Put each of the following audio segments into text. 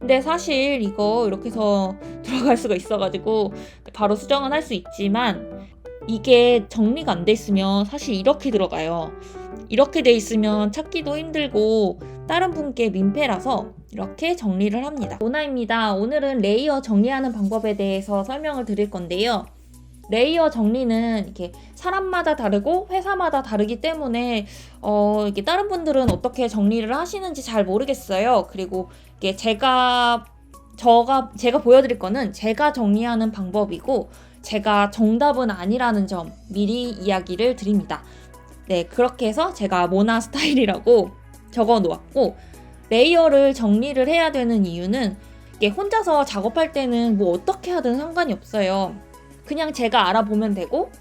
근데 사실 이거 이렇게 해서 들어갈 수가 있어가지고 바로 수정은 할 수 있지만 이게 정리가 안 돼 있으면 사실 이렇게 들어가요. 이렇게 돼 있으면 찾기도 힘들고 다른 분께 민폐라서 이렇게 정리를 합니다. 오나입니다. 오늘은 레이어 정리하는 방법에 대해서 설명을 드릴 건데요. 레이어 정리는 이렇게 사람마다 다르고 회사마다 다르기 때문에 어 이게 다른 분들은 어떻게 정리를 하시는지 잘 모르겠어요. 그리고 이게 제가 저가 제가 보여드릴 거는 제가 정리하는 방법이고 제가 정답은 아니라는 점 미리 이야기를 드립니다. 네 그렇게 해서 제가 모나 스타일이라고 적어 놓았고 레이어를 정리를 해야 되는 이유는 혼자서 작업할 때는 뭐 어떻게 하든 상관이 없어요. 그냥 제가 알아보면 되고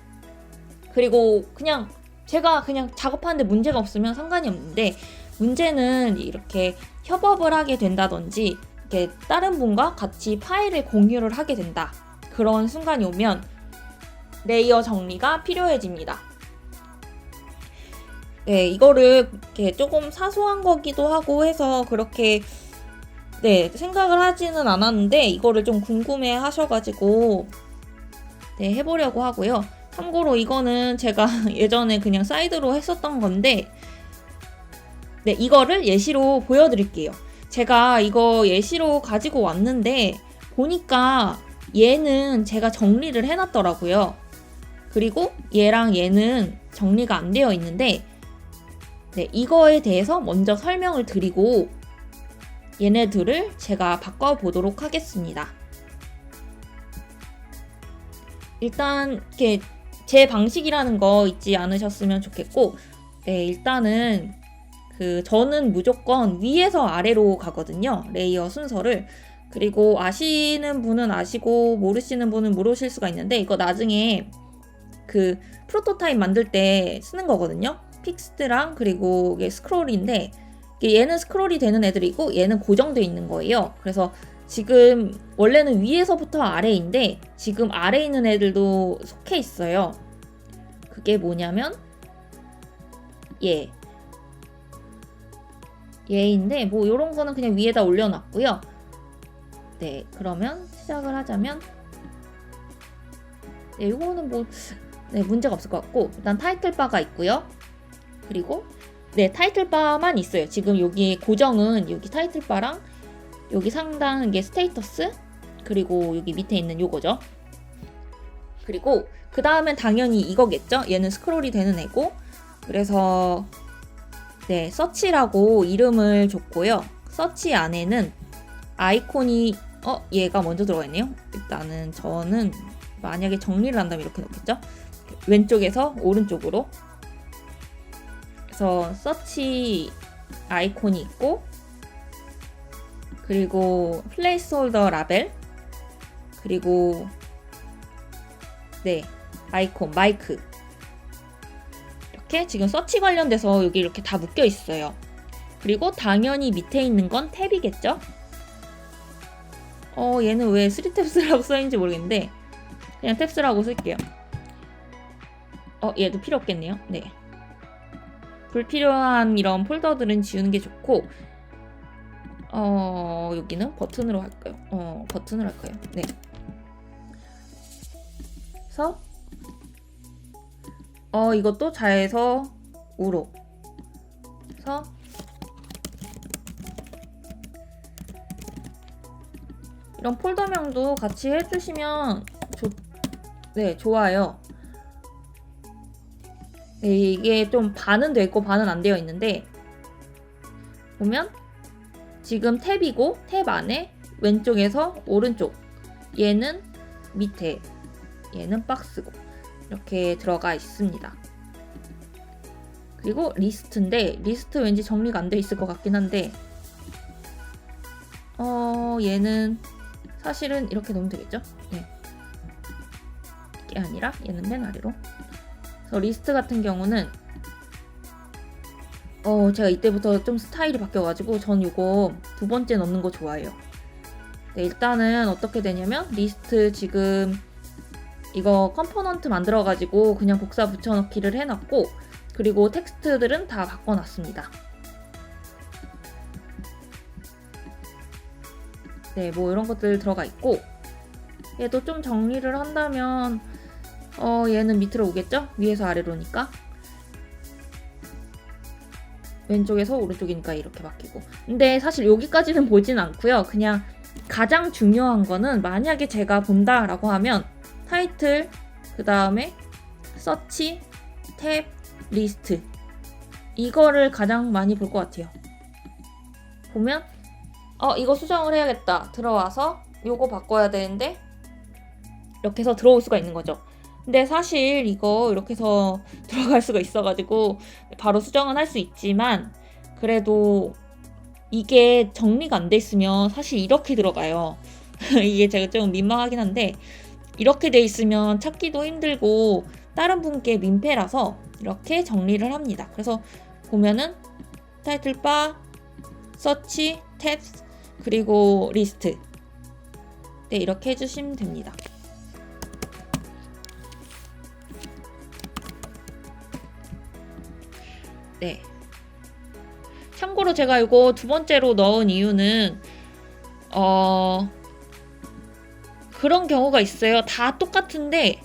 그리고 그냥 제가 그냥 작업하는데 문제가 없으면 상관이 없는데 문제는 이렇게 협업을 하게 된다든지 이렇게 다른 분과 같이 파일을 공유를 하게 된다 그런 순간이 오면 레이어 정리가 필요해집니다. 네, 이거를 이렇게 조금 사소한 거기도 하고 해서 그렇게 네, 생각을 하지는 않았는데 이거를 좀 궁금해 하셔가지고 네, 해보려고 하고요. 참고로 이거는 제가 예전에 그냥 사이드로 했었던 건데 네, 이거를 예시로 보여드릴게요. 제가 이거 예시로 가지고 왔는데 보니까 얘는 제가 정리를 해놨더라고요. 그리고 얘랑 얘는 정리가 안 되어 있는데 네, 이거에 대해서 먼저 설명을 드리고 얘네들을 제가 바꿔보도록 하겠습니다. 일단 이렇게 제 방식이라는 거 잊지 않으셨으면 좋겠고 네, 일단은 그 저는 무조건 위에서 아래로 가거든요. 레이어 순서를. 그리고 아시는 분은 아시고 모르시는 분은 모르실 수가 있는데 이거 나중에 그 프로토타입 만들 때 쓰는 거거든요. 픽스트랑 그리고 이게 스크롤인데 얘는 스크롤이 되는 애들이고 얘는 고정돼 있는 거예요. 그래서 지금 원래는 위에서부터 아래인데 지금 아래에 있는 애들도 속해 있어요. 그게 뭐냐면 얘 얘인데 뭐 이런 거는 그냥 위에다 올려놨고요. 네, 그러면 시작을 하자면 네, 이거는 뭐 네, 문제가 없을 것 같고 일단 타이틀 바가 있고요. 그리고 네, 타이틀 바만 있어요. 지금 여기 고정은 여기 타이틀 바랑 여기 상단 이게 스테이터스 그리고 여기 밑에 있는 요거죠. 그리고 그 다음엔 당연히 이거겠죠. 얘는 스크롤이 되는 애고 그래서 네, 서치라고 이름을 줬고요. 서치 안에는 아이콘이 어 얘가 먼저 들어가 있네요. 일단은 저는 만약에 정리를 한다면 이렇게 놓겠죠. 왼쪽에서 오른쪽으로. 그래서 서치 아이콘이 있고 그리고 플레이스홀더 라벨 그리고 네 아이콘 마이크 이렇게 지금 서치 관련돼서 여기 이렇게 다 묶여 있어요. 그리고 당연히 밑에 있는 건 탭이겠죠? 어, 얘는 왜 3탭스라고 써있는지 모르겠는데 그냥 탭스라고 쓸게요. 어, 얘도 필요 없겠네요. 네. 불필요한 이런 폴더들은 지우는 게 좋고 어, 여기는 버튼으로 할까요? 어, 버튼으로 할까요? 네. 그래서 어 이것도 좌에서 우로 그래서 이런 폴더명도 같이 해주시면 좋, 네 좋아요 네, 이게 좀 반은 돼 있고 반은 안 되어 있는데 보면 지금 탭이고 탭 안에 왼쪽에서 오른쪽 얘는 밑에 얘는 박스고 이렇게 들어가 있습니다. 그리고 리스트인데 리스트 왠지 정리가 안 돼 있을 것 같긴 한데 어 얘는 사실은 이렇게 놓으면 되겠죠? 네. 이게 아니라 얘는 맨 아래로 그래서 리스트 같은 경우는 어 제가 이때부터 좀 스타일이 바뀌어가지고 전 이거 두 번째 넣는 거 좋아해요. 네, 일단은 어떻게 되냐면 리스트 지금 이거 컴포넌트 만들어가지고 그냥 복사 붙여넣기를 해놨고 그리고 텍스트들은 다 바꿔놨습니다. 네, 뭐 이런 것들 들어가 있고 얘도 좀 정리를 한다면 어, 얘는 밑으로 오겠죠? 위에서 아래로니까 왼쪽에서 오른쪽이니까 이렇게 바뀌고. 근데 사실 여기까지는 보진 않고요. 그냥 가장 중요한 거는 만약에 제가 본다 라고 하면 타이틀 그 다음에 서치 탭 리스트. 이거를 가장 많이 볼 것 같아요. 보면 어 이거 수정을 해야겠다. 들어와서 요거 바꿔야 되는데 이렇게 해서 들어올 수가 있는 거죠 근데 사실 이거 이렇게 해서 들어갈 수가 있어가지고 바로 수정은 할 수 있지만 그래도 이게 정리가 안 돼 있으면 사실 이렇게 들어가요. 이게 제가 좀 민망하긴 한데 이렇게 돼 있으면 찾기도 힘들고 다른 분께 민폐라서 이렇게 정리를 합니다. 그래서 보면은 타이틀 바, 서치, 탭 그리고 리스트 네 이렇게 해주시면 됩니다. 네. 참고로 제가 이거 두 번째로 넣은 이유는 어 그런 경우가 있어요. 다 똑같은데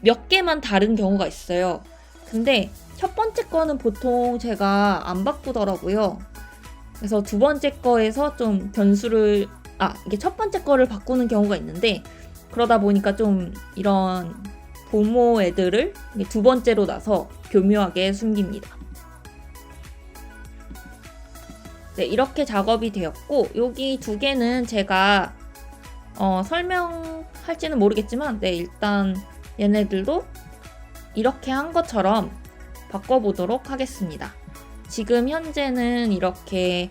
몇 개만 다른 경우가 있어요. 근데 첫 번째 거는 보통 제가 안 바꾸더라고요. 그래서 두 번째 거에서 좀 변수를 아 이게 첫 번째 거를 바꾸는 경우가 있는데 그러다 보니까 좀 이런 부모 애들을 두 번째로 나서 교묘하게 숨깁니다. 네, 이렇게 작업이 되었고 여기 두 개는 제가 어, 설명할지는 모르겠지만 네, 일단 얘네들도 이렇게 한 것처럼 바꿔보도록 하겠습니다. 지금 현재는 이렇게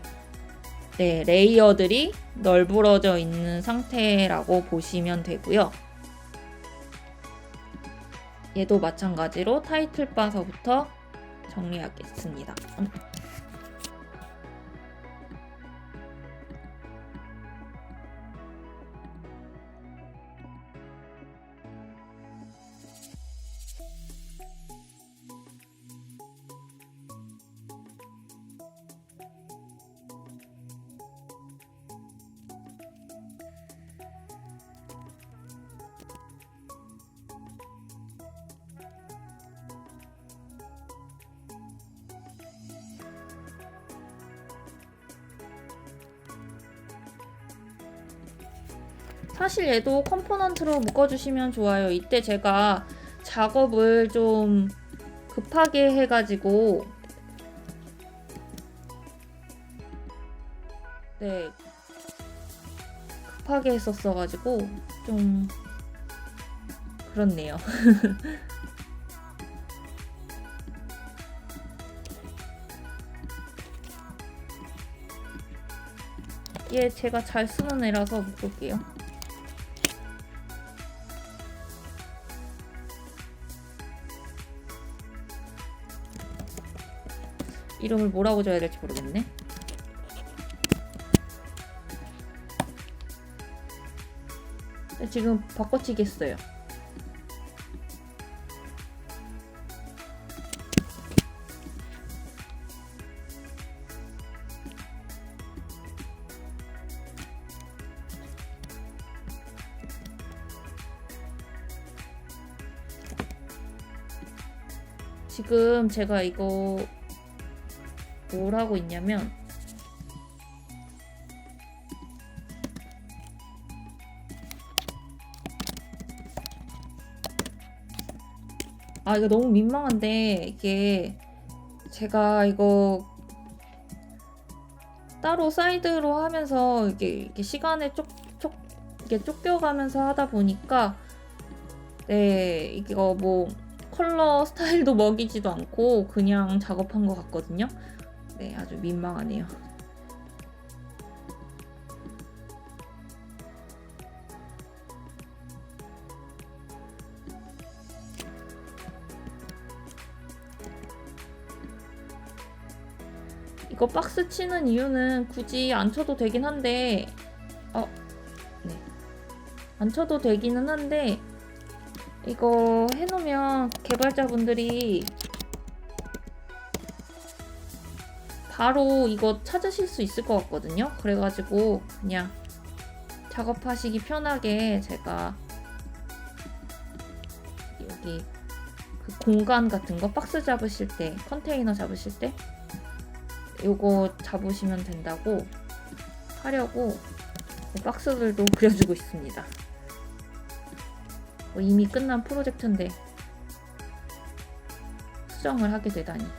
네, 레이어들이 널브러져 있는 상태라고 보시면 되고요. 얘도 마찬가지로 타이틀 바서부터 정리하겠습니다. 사실 얘도 컴포넌트로 묶어주시면 좋아요. 이때 제가 작업을 좀 급하게 해가지고 네 급하게 했었어가지고 좀 그렇네요. 얘 제가 잘 쓰는 애라서 묶을게요. 이름을 뭐라고 줘야 될지 모르겠네. 네, 지금 바꿔치겠어요. 지금 제가 이거 뭘 하고 있냐면 아 이거 너무 민망한데 이게 제가 이거 따로 사이드로 하면서 이게, 이게 시간에 쪽쪽 이게 쫓겨가면서 하다 보니까 네 이거 뭐 컬러 스타일도 먹이지도 않고 그냥 작업한 것 같거든요. 네, 아주 민망하네요. 이거 박스 치는 이유는 굳이 안 쳐도 되긴 한데, 어, 네. 안 쳐도 되기는 한데, 이거 해놓으면 개발자분들이 바로 이거 찾으실 수 있을 것 같거든요. 그래가지고 그냥 작업하시기 편하게 제가 여기 그 공간 같은 거 박스 잡으실 때 컨테이너 잡으실 때 요거 잡으시면 된다고 하려고 박스들도 그려주고 있습니다. 뭐 이미 끝난 프로젝트인데 수정을 하게 되다니.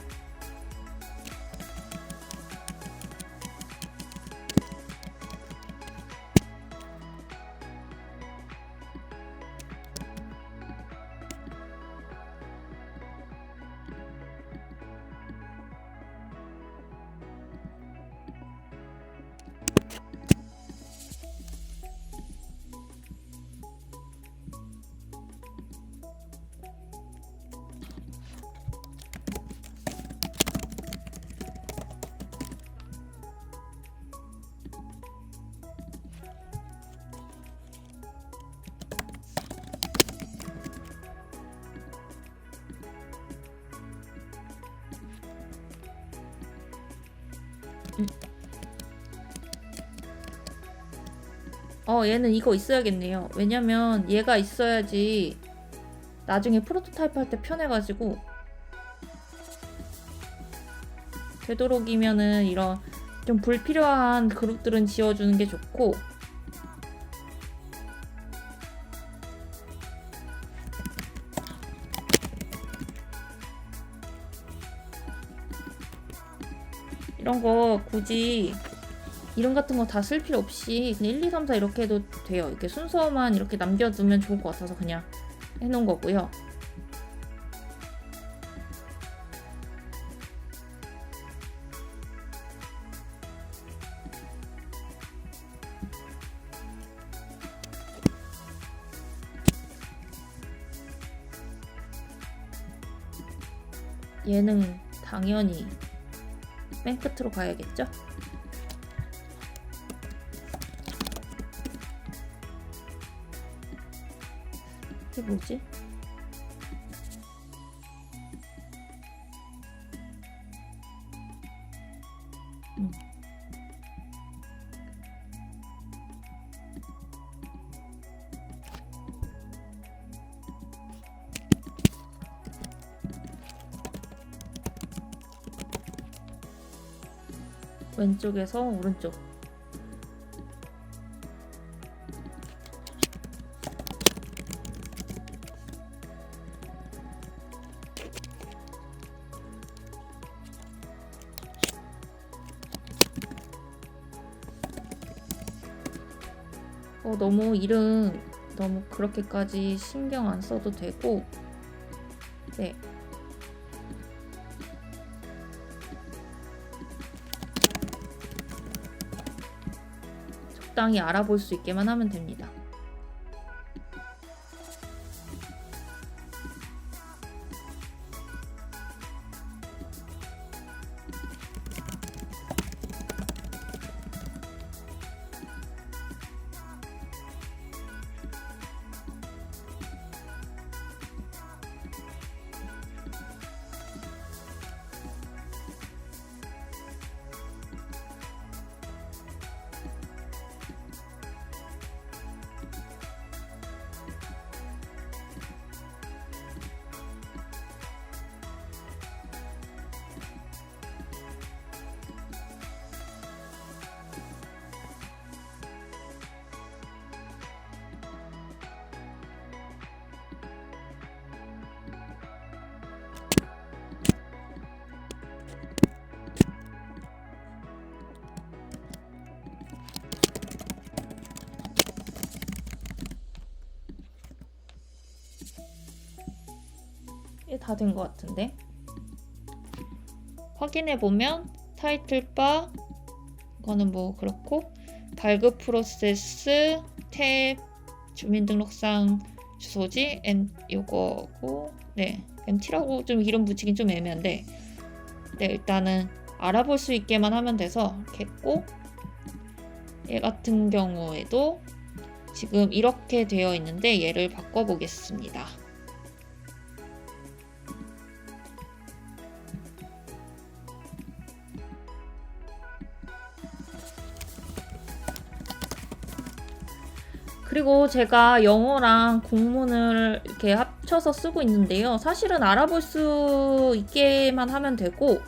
어, 얘는 이거 있어야겠네요. 왜냐면 얘가 있어야지 나중에 프로토타입 할 때 편해가지고 되도록이면은 이런 좀 불필요한 그룹들은 지워주는 게 좋고 이런 거 굳이 이름 같은 거 다 쓸 필요 없이 그냥 1, 2, 3, 4 이렇게 해도 돼요. 이렇게 순서만 이렇게 남겨두면 좋을 것 같아서 그냥 해놓은 거고요. 얘는 당연히 맨 끝으로 가야겠죠? 이게 뭐지? 음. 왼쪽에서 오른쪽 어, 너무 이름 너무 그렇게까지 신경 안 써도 되고 네. 적당히 알아볼 수 있게만 하면 됩니다. 다 된 것 같은데 확인해 보면 타이틀바 이거는 뭐 그렇고 발급 프로세스 탭 주민등록상 주소지 M 요거고 네 MT라고 좀 이름 붙이긴 좀 애매한데 네 일단은 알아볼 수 있게만 하면 돼서 했고 얘 같은 경우에도 지금 이렇게 되어 있는데 얘를 바꿔 보겠습니다. 그리고 제가 영어랑 국문을 이렇게 합쳐서 쓰고 있는데요. 사실은 알아볼 수 있게만 하면 되고,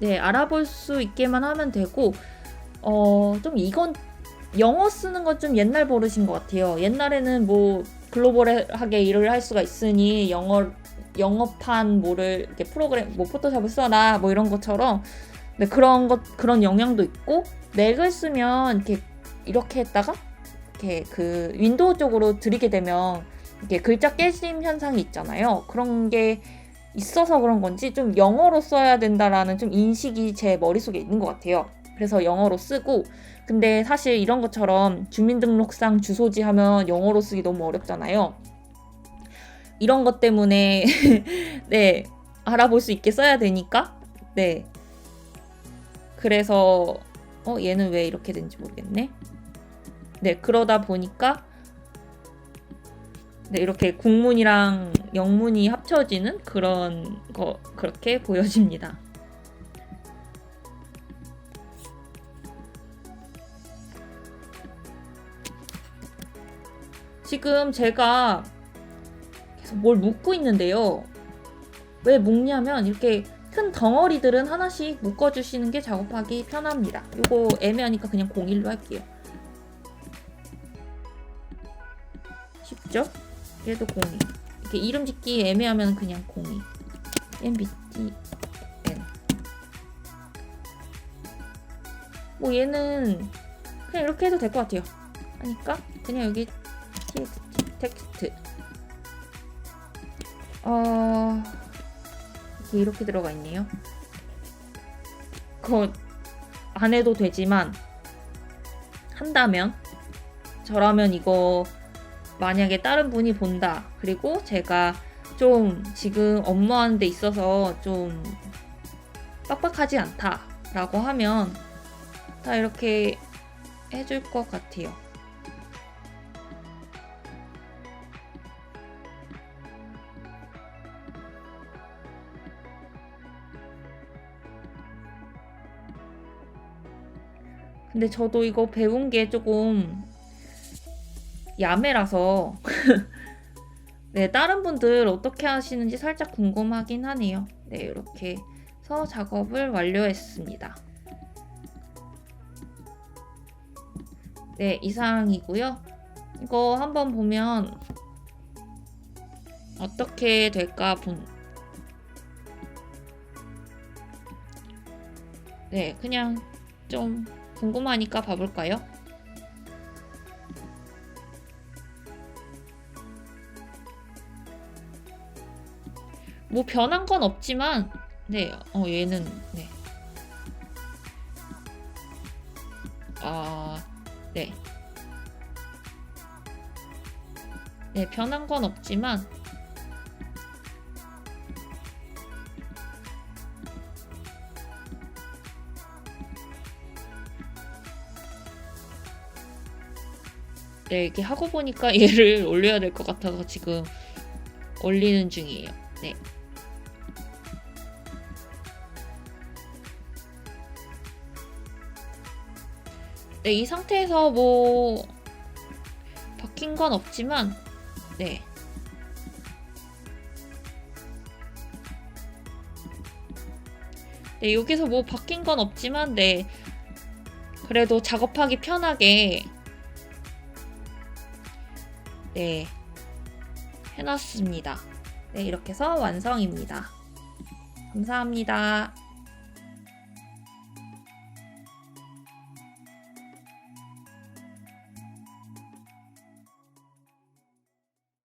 네, 알아볼 수 있게만 하면 되고, 어, 좀 이건 영어 쓰는 건좀 옛날 버릇인 것 같아요. 옛날에는 뭐 글로벌하게 일을 할 수가 있으니 영어 영어판 뭐를 이렇게 프로그램 뭐 포토샵을 써라 뭐 이런 것처럼 네, 그런 것 그런 영향도 있고 맥을 쓰면 이렇게 이렇게 했다가 이렇게 그 윈도우 쪽으로 들이게 되면 이렇게 글자 깨짐 현상이 있잖아요. 그런 게 있어서 그런 건지 좀 영어로 써야 된다라는 좀 인식이 제 머릿속에 있는 것 같아요. 그래서 영어로 쓰고 근데 사실 이런 것처럼 주민등록상 주소지 하면 영어로 쓰기 너무 어렵잖아요. 이런 것 때문에 네 알아볼 수 있게 써야 되니까 네 그래서 어 얘는 왜 이렇게 된지 모르겠네. 네 그러다 보니까 네, 이렇게 국문이랑 영문이 합쳐지는 그런 거 그렇게 보여집니다. 지금 제가 계속 뭘 묶고 있는데요. 왜 묶냐면 이렇게 큰 덩어리들은 하나씩 묶어주시는 게 작업하기 편합니다. 이거 애매하니까 그냥 01로 할게요. 쉽죠? 얘도 02. 이렇게 이름 짓기 애매하면 그냥 02. MBTN. 뭐 얘는 그냥 이렇게 해도 될 것 같아요. 하니까 그냥 여기 txt 텍스트. 어 이렇게 이렇게 들어가 있네요. 그거 안 해도 되지만 한다면 저라면 이거 만약에 다른 분이 본다. 그리고 제가 좀 지금 업무하는 데 있어서 좀 빡빡하지 않다 라고 하면 다 이렇게 해줄 것 같아요. 근데 저도 이거 배운 게 조금 야매라서 네 다른 분들 어떻게 하시는지 살짝 궁금하긴 하네요. 네 이렇게 해서 작업을 완료했습니다. 네 이상이고요. 이거 한번 보면 어떻게 될까 본. 네 그냥 좀 궁금하니까 봐볼까요? 뭐 변한 건 없지만 네, 어 얘는 네. 아, 네. 네, 변한 건 없지만 네, 이렇게 하고 보니까 얘를 올려야 될 것 같아서 지금 올리는 중이에요. 네. 네, 이 상태에서 뭐 바뀐 건 없지만 네. 네, 여기서 뭐 바뀐 건 없지만 네. 그래도 작업하기 편하게 네. 해놨습니다. 네, 이렇게 해서 완성입니다. 감사합니다.